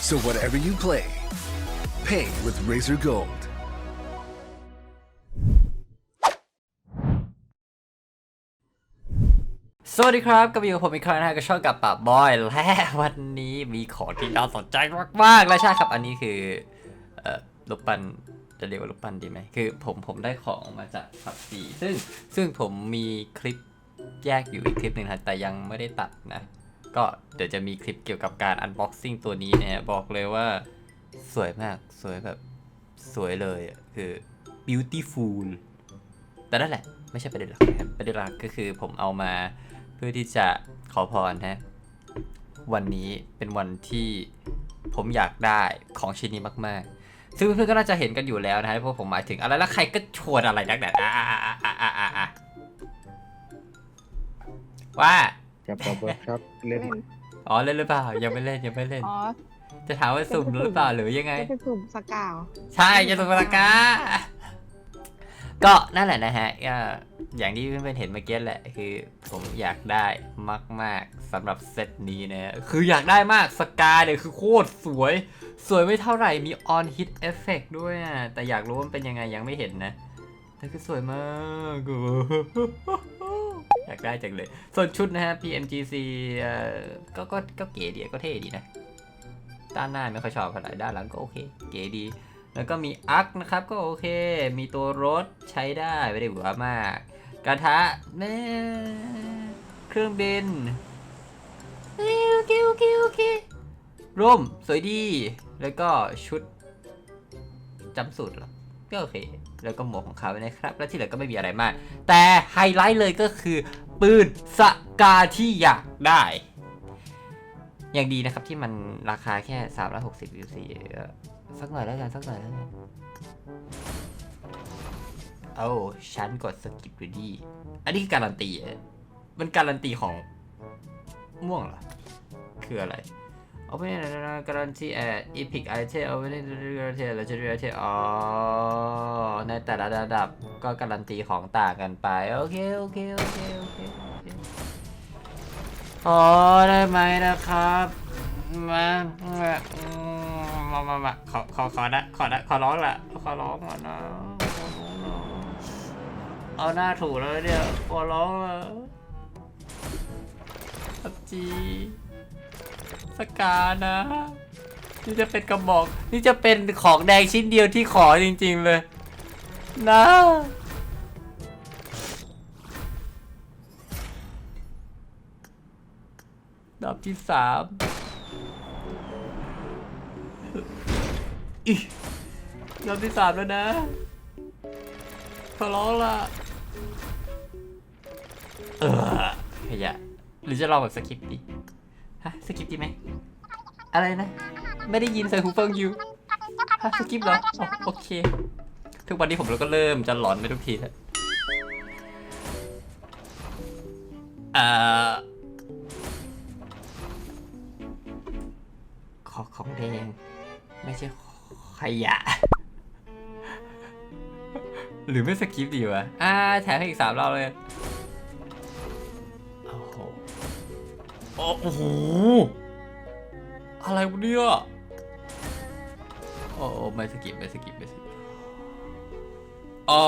So whatever you play, pay with Razor Gold. สวัสดีครับก็อยู่กับผมอีกครั้งนะฮะกับช่องกับป่าบอย และวันนี้มีของที่น่าสนใจมากๆและใช่ครับอันนี้คือเอ่อลูกปันจะเรียกว่าลูกปันดีไหมคือผมผมได้ของมาจากผับซีซึ่งซึ่งผมมีคลิปแยกอยู่อีกคลิปหนึ่งนะแต่ยังไม่ได้ตัดนะ ก็เดี๋ยวจะมีคลิปเกี่ยวกับการ unboxing ตัวนี้นะฮะบอกเลยว่าสวยมากสวยแบบสวยเลยอะคือ beautiful แต่นั่นแหละ ไม่ใช่ประเด็นหลักนะครับประเด็นหลักก็คือผมเอามาเพื่อที่จะขอพรนะวันนี้เป็นวันที่ผมอยากได้ของชิ้นนี้มากๆ ซึ่งเพื่อนๆก็น่าจะเห็นกันอยู่แล้วนะฮะเพราะผมหมายถึงอะไรแล้วใครก็ชวนอะไรนักหนาอะอะอะอะอะอะ อะว่าครับครับครับเล่นอ๋อเล่นหรือเปล่ายังไม่เล่นยังไม่เล่น อ๋อจะถามว่าสุ่มหรือเปล่าหรือยังไงจะเป็นสุ่มสกาวใช่จะสุ่มปากกาก็นั่นแหละนะฮะก็อย่างที่เพื่อนๆเห็นเมื่อกี้แหละคือ ผมอยากได้มากๆสำหรับเซตนี้นะฮะคืออยากได้มากสกาเนี่ยคือโคตรสวย สวยไม่เท่าไหร่มี on hit effect ด้วยอะแต่อยากรู้ว่ามันเป็นยังไงยังไม่เห็นนะแต่คือสวยมาก อยากได้จังเลย ส่วนชุดนะฮะ PMGC เอ่อก็ก็ก็เก๋ดีก็เท่ดีนะ ด้านหน้าไม่ค่อยชอบเท่าไหร่ด้านหลังก็โอเค เก๋ดี แล้วก็มีอักนะครับก็โอเค มีตัวรถใช้ได้ไม่ได้หวือมาก กระทะแม่เครื่องบินโอเคโอเคโอเคร่มสวยดี แล้วก็ชุดจำสูตรหรอก็โอเค แล้วก็หมวกของเขานะครับ แล้วที่เหลือก็ไม่มีอะไรมาก แต่ไฮไลท์เลยก็คือปืนสกาที่อยากได้ อย่างดีนะครับที่มันราคาแค่ 360 UC สักหน่อยแล้วกันสักหน่อยแล้วกันโอ้ฉันกดสกิปดูดีอันนี้คือการันตี มันการันตีของม่วงเหรอ คืออะไร เอาไปเนี่ยนะการันตีแอดอีพิกไอเทมเอาไปเนี่ยการันตีแล้วจะเรียกเทอ๋อ ในแต่ละระดับก็การันตีของต่างกันไปโอเคโอเค โอเค โอเค โอเค อ๋อ ได้ไหมนะครับ มา มา มามาขอ ขอ ขอนะขอนะขอร้องละขอร้องก่อนนะขอร้องนะเอาหน้าถูแล้วเนี่ยขอร้องละพับจี สกานะ นี่จะเป็นกระบอก นี่จะเป็นของแดงชิ้นเดียวที่ขอจริง ๆ เลย นะ ดอกที่สามอีดอกที่สามแล้วนะขอร้องละเออขยะหรือจะลองแบบสคริปต์ดี สคริปดีไหมอะไรนะ ไม่ได้ยินใส่หูฟังอยู่ฮะสคริปเหรออ๋อโอเค ทุกวันนี้ผมก็เริ่มจะหลอนไปทุกทีแล้วอ่อขอของแดง ไม่ใช่ขยะ หรือไม่สกิปดีวะอ่าแถมให้อีกสามรอบเลย โอ้โห อะไรวะเนี่ยโอ้โอ้ไม่สกิปไม่สกิปไม่สกิปอ๋อ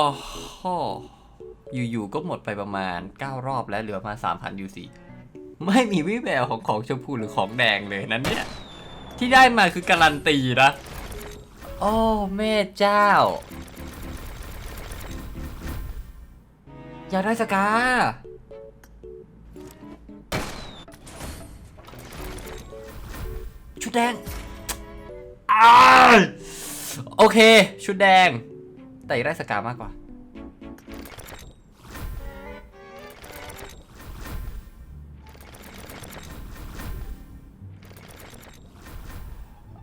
อยู่ๆก็หมดไปประมาณ 9 รอบแล้วเหลือมา 3,000 UC ไม่มีวิแววของของชมพูหรือของแดงเลยนั้นเนี่ย ที่ได้มาคือการันตีนะโอ้แม่เจ้า อยากได้สกา ชุดแดงอ้ายโอเค ชุดแดง แต่อยากได้สกามากกว่า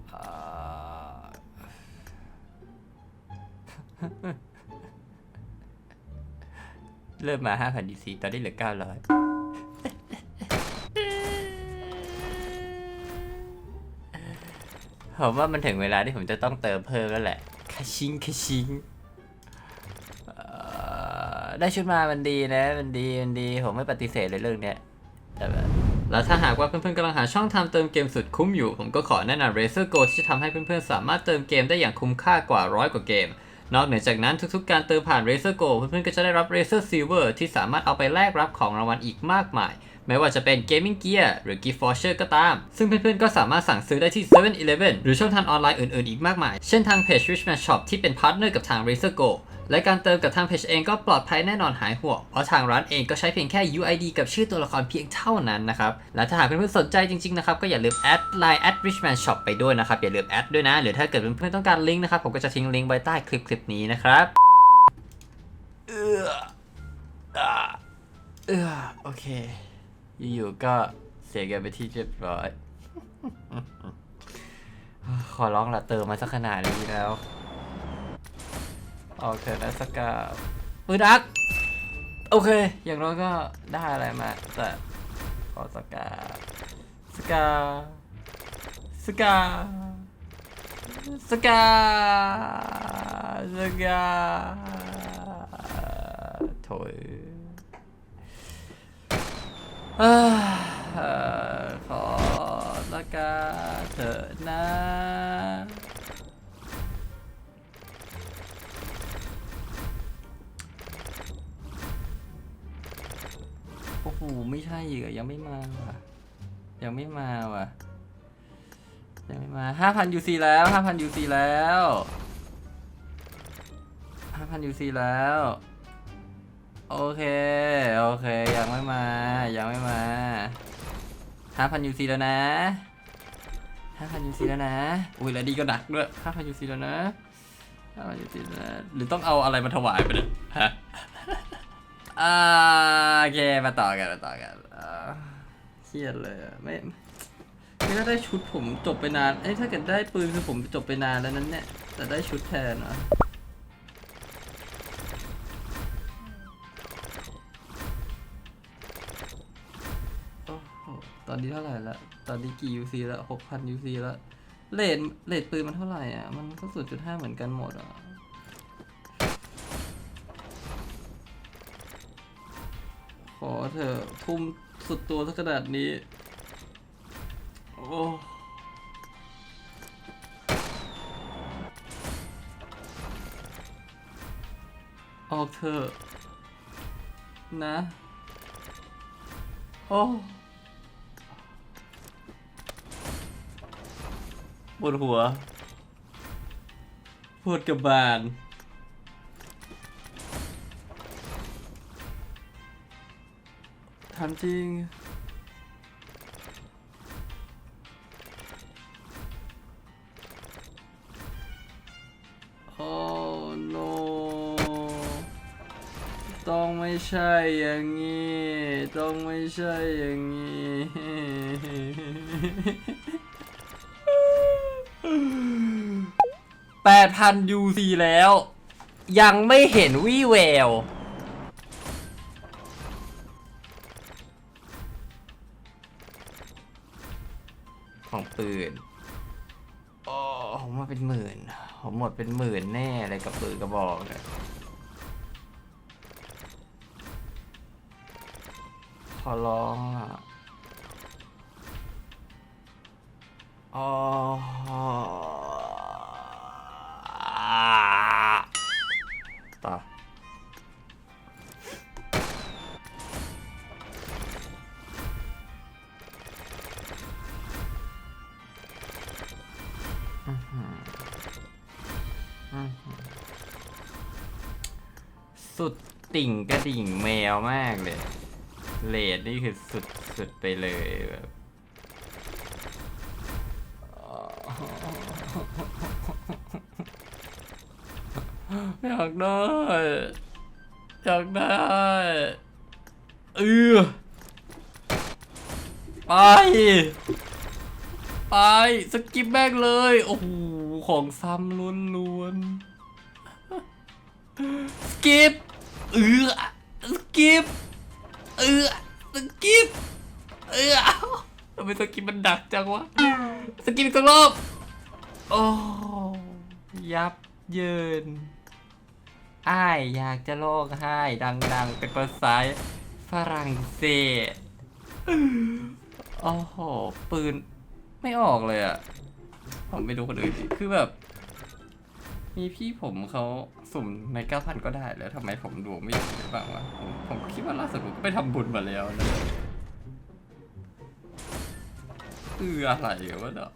เอ่อเริ่มมา 5,000 DC ตอนนี้เหลือ 900 ผมว่ามันถึงเวลาที่ผมจะต้องเติมเพิ่มแล้วแหละคาชิงคาชิงได้ชุดมามันดีนะ มันดี มันดี ผมไม่ปฏิเสธเลยเรื่องเนี้ยแต่แบบและถ้าหากว่าเพื่อนๆกำลังหาช่องทางเติมเกมสุดคุ้มอยู่ ผมก็ขอแนะนำ Razer Go ที่จะทำให้เพื่อนๆสามารถเติมเกมได้อย่างคุ้มค่ากว่าร้อยกว่าเกม นอกเหนือจากนั้นทุกๆ การเติมผ่าน Razer Go เพื่อนๆก็จะได้รับ Razer Silver ที่สามารถเอาไปแลกรับของรางวัลอีกมากมาย ไม่ว่าจะเป็น Gaming Gear หรือ Gift Voucher ก็ตาม ซึ่งเพื่อนๆก็สามารถสั่งซื้อได้ที่ 7-Eleven หรือช่องทางออนไลน์อื่นๆอีกมากมาย เช่นทางเพจ Richman Shop ที่เป็นพาร์ทเนอร์กับทาง Razer Go และการเติมกับทางเพจเองก็ปลอดภัยแน่นอนหายห่วง เพราะทางร้านเองก็ใช้เพียงแค่ UID กับชื่อตัวละครเพียงเท่านั้นนะครับ และถ้าหากเพื่อนๆสนใจจริงๆนะครับ ก็อย่าลืมแอดไลน์ at richman shop ไปด้วยนะครับ อย่าลืมแอดด้วยนะ หรือถ้าเกิดเพื่อนๆต้องการลิงก์นะครับ ผมก็จะทิ้งลิงก์ไว้ใต้คลิปคลิปนี้นะครับเออเออโอเค อยู่ๆก็เสียเงินไปที่เรียบร้อย ขอร้องละเติมมาสักขนาดนี้แล้วออกเถอะนะสกาปืนอัก โอเค อย่างน้อยก็ได้อะไรมาแต่ขอสกาสกาสกาสกาสกาโถย เอ้ยเอ่อขอสกาเถอะนะโอ้โหไม่ใช่อีกอยังไม่มาว่ะ ยังไม่มาว่ะ ยังไม่มาห้าพันยูซีแล้วห้าพันยูซีแล้วห้าพันยูซีแล้ว โอเค โอเค ยังไม่มา ยังไม่มาห้าพันยูซีแล้วนะห้าพันยูซีแล้วนะ อุ้ยแล้วดีก็หนักด้วยห้าพันยูซีแล้วนะห้าพันยูซีแล้วนะหรือต้องเอาอะไรมาถวายไปเนี่ยฮะอ่าโอเค มาต่อกัน มาต่อกันเครียดเลยไม่ไม่ถ้าได้ชุดผมจบไปนาน เอ้ยถ้าเกิดได้ปืนคือผมจบไปนานแล้วนั้นเนี่ย แต่ได้ชุดแทนอะ ตอนนี้เท่าไหร่ละตอนนี้กี่ UC ละหกพัน UC ละเลทเลทปืนมันเท่าไหร่อะ มันก็ศูนย์จุดห้าเหมือนกันหมดอะขอเถอะทุ่มสุดตัวสักขนาดนี้ โอ้ออกเถอะนะ โอ้ ปวดหัวปวดกระบาลถามจริงโอ้ no ต้องไม่ใช่อย่างนี้ ต้องไม่ใช่อย่างนี้ แปดพัน UC แล้ว ยังไม่เห็นวี่แวว ของปืนโอ้ผมมาเป็นหมื่น ผมหมดเป็นหมื่นแน่เลยกับปืนกระบอกเนี่ยขอร้องอะอ๋อ สุดติ่งกระดิ่งแมวมากเลย เลดนี่คือสุดสุดไปเลยแบบอยากได้ อยากได้ เออไป ไป สกิปแบกเลย โอ้โห ของซ้ำล้วนล้วนๆสกิป เออสกิปเออสกิปเออทำไมสกิปมันดักจังวะสกิปอีกสักรอบโอ้ยับเยินอ้ายอยากจะโลกให้ดังๆ เป็นภาษาฝรั่งเศสโอ้โห ปืนไม่ออกเลยอะผมไม่รู้คนอื่นคือแบบ มีพี่ผมเขา สุ่มในเก้าพันก็ได้แล้วทำไมผมดูไม่อย่างนี้บ้างวะผมผมก็คิดว่าล่าสุดผมก็ไปทำบุญมาแล้วนะคืออะไรวะเนาะ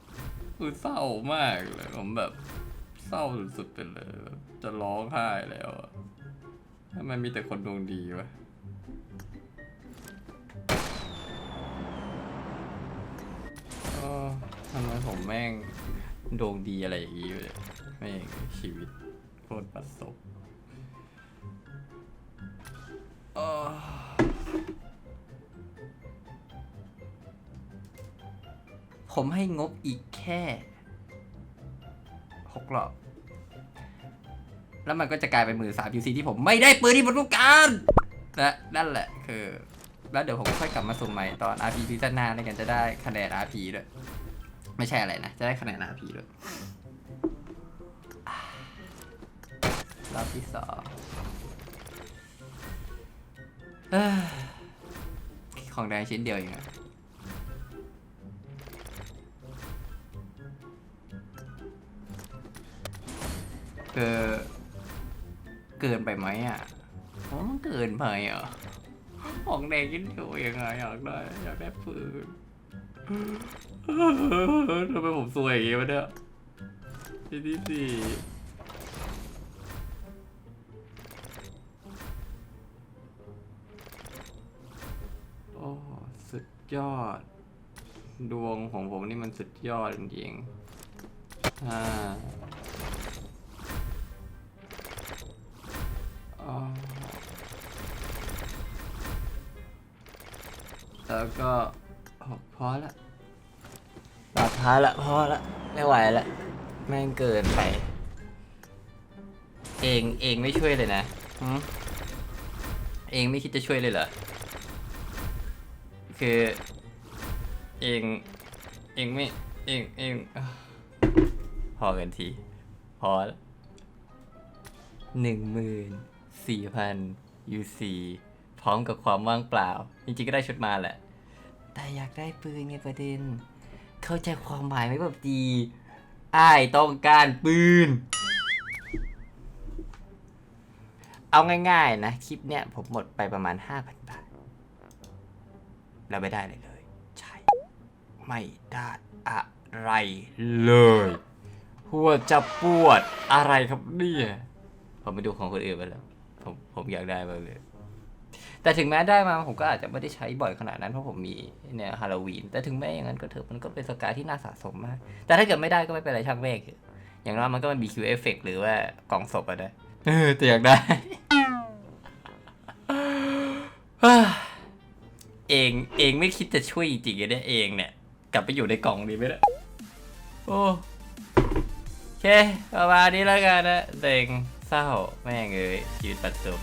คือเศร้ามากเลย ผมแบบเศร้าสุดๆไปเลย จะร้องไห้แล้วทำไมมีแต่คนดวงดีวะทำไมผมแม่งดวงดีอะไรอย่างงี้เนี่ยแม่งชีวิต คตรประสบผมให้งบอีกแค่หกรอบแล้วมันก็จะกลายเป็นมือสาม PC ที่ผมไม่ได้ปืนที่ผมต้องการและนั่นแหละคือ แล้วเดี๋ยวผมค่อยกลับมาสุ่มใหม่ตอน RP ซีซั่นหน้าในกันจะได้คะแนน RP ด้วย ไม่ใช่อะไรนะ จะได้คะแนน RP ด้วย รอบที่สองของแดงชิ้นเดียวเองอะคือเกินไปไหมอะผมว่ามันเกินไปอะของแดงกินเดียวเองอะอยากได้อยากได้ปืนทำไมผมซวยอย่างงี้วะเนี่ยที่ที่สี่ ยอด ดวงของผมนี่มันสุดยอดจริงๆอ่าแล้วก็โอ้พอละปาพาละพอละไม่ไหวละแม่งเกินไป เองเองไม่ช่วยเลยนะเองไม่คิดจะช่วยเลยเหรอ คือเองเองไม่เองเองพอกันที พอหนึ่งหมื่นสี่พันยูซีพร้อมกับความว่างเปล่า จริงๆก็ได้ชุดมาแหละ แต่อยากได้ปืนไงประเด็น เข้าใจความหมายไหมแบบดีอ้ายต้องการปืน เอาง่ายๆนะ คลิปเนี้ยผมหมดไปประมาณ 5,000 แล้วไม่ได้เลยเลย ใช่ ไม่ได้อะไรเลย หัวจะปวดอะไรครับเนี่ยผมไปดูของคนอื่นไปแล้ว ผมผมอยากได้มาเลย แต่ถึงแม้ได้มาผมก็อาจจะไม่ได้ใช้บ่อยขนาดนั้นเพราะผมมีเนี่ยฮาโลวีนแต่ถึงแม้อย่างนั้นก็เถอะมันก็เป็นสกายที่น่าสะสมมาก แต่ถ้าเกิดไม่ได้ก็ไม่เป็นไรช่างเมฆอย่างน้อยมันก็มี Q effect หรือว่ากล่องศพอะได้เออแต่อยากได้ เองเองไม่คิดจะช่วยจริงๆเนี่ยเองเนี่ย กลับไปอยู่ในกล่องดีไหมเนี่ยโอ้โอเคประมาณนี้แล้วกันนะเด็งเศร้าแม่งเอ้ยชีวิตปัดจบ